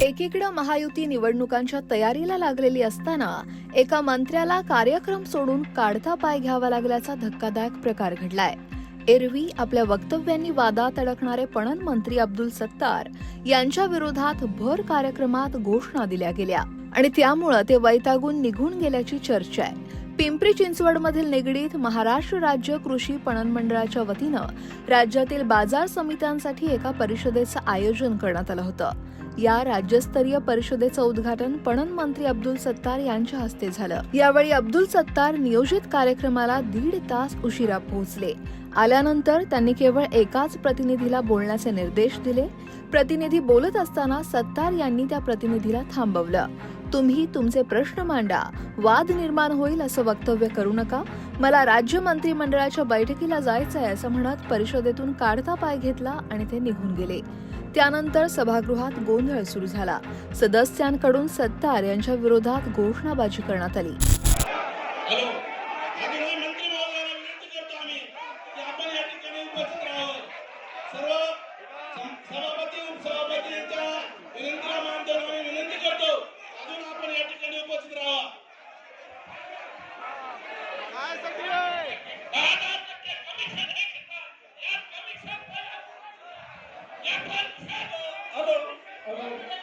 एकीकडे महायुती निवडणुकांच्या तयारीला लागलेली असताना एका मंत्र्याला कार्यक्रम सोडून काढता पाय घ्यावा लागल्याचा धक्कादायक प्रकार घडलाय. एरवी आपल्या वक्तव्यांनी वादात अडकणारे पणन मंत्री अब्दुल सत्तार यांच्या विरोधात भर कार्यक्रमात घोषणा दिल्या गेल्या आणि त्यामुळं ते वैतागून निघून गेल्याची चर्चा आहे. पिंपरी चिंचवडमधील निगडीत महाराष्ट्र राज्य कृषी पणन मंडळाच्या वतीनं राज्यातील बाजार समित्यांसाठी एका परिषदेचं आयोजन करण्यात आलं होतं. या राज्यस्तरीय परिषदेचं उद्घाटन पणन मंत्री अब्दुल सत्तार यांच्या हस्ते झालं. यावेळी अब्दुल सत्तार नियोजित कार्यक्रमाला दीड तास उशिरा पोहोचले. आल्यानंतर त्यांनी केवळ एकाच प्रतिनिधीला बोलण्याचे निर्देश दिले. प्रतिनिधी बोलत असताना सत्तार यांनी त्या प्रतिनिधीला थांबवलं. तुम्ही तुमचे प्रश्न मांडा. वाद निर्माण होईल असं वक्तव्य करू नका. मला राज्य मंत्रिमंडळाच्या बैठकीला जायचं आहे असं म्हणत परिषदेतून काढता पाय घेतला आणि ते निघून गेले. त्यानंतर सभागृहात गोंधळ सुरू झाला. सदस्यांकडून सत्तार यांच्या विरोधात घोषणाबाजी करण्यात आली. Hello. Hello.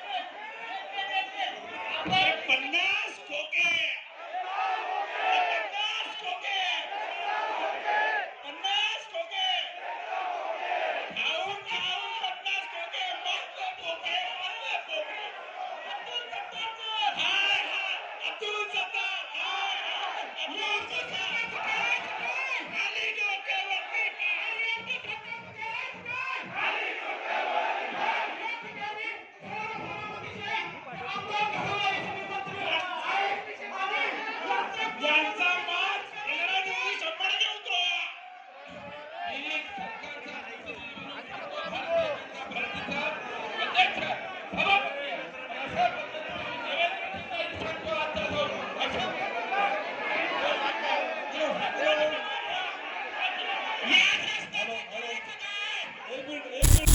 I don't, I don't,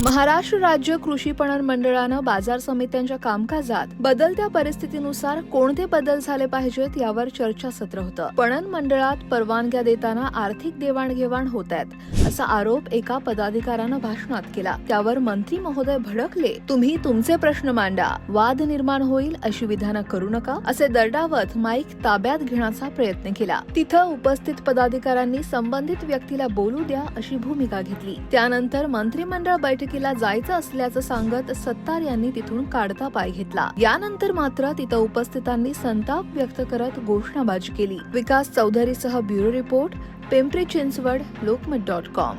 Maharashtra राज्य कृषी पणन मंडळानं बाजार समित्यांच्या कामकाजात बदलत्या परिस्थितीनुसार कोणते बदल झाले पाहिजेत यावर चर्चासत्र होतं. पणन मंडळात परवानग्या देताना आर्थिक देवाणघेवाण होत आहेत असा आरोप एका पदाधिकाऱ्यानं भाषणात केला. त्यावर मंत्री महोदय भडकले तुम्ही तुमचे प्रश्न मांडा वाद निर्माण होईल अशी विधानं करू नका असे दर्डावत माईक ताब्यात घेण्याचा प्रयत्न केला. तिथं उपस्थित पदाधिकाऱ्यांनी संबंधित व्यक्तीला बोलू द्या अशी भूमिका घेतली. त्यानंतर मंत्रिमंडळ बैठकीला जायचं असल्याचं सांगत सत्तार यांनी तिथून काढता पाय घेतला. यानंतर मात्र तिथं उपस्थितांनी संताप व्यक्त करत घोषणाबाजी केली. Vikas चौधरीसह bureau report Pimpri Chinchwad Lokmat dot com.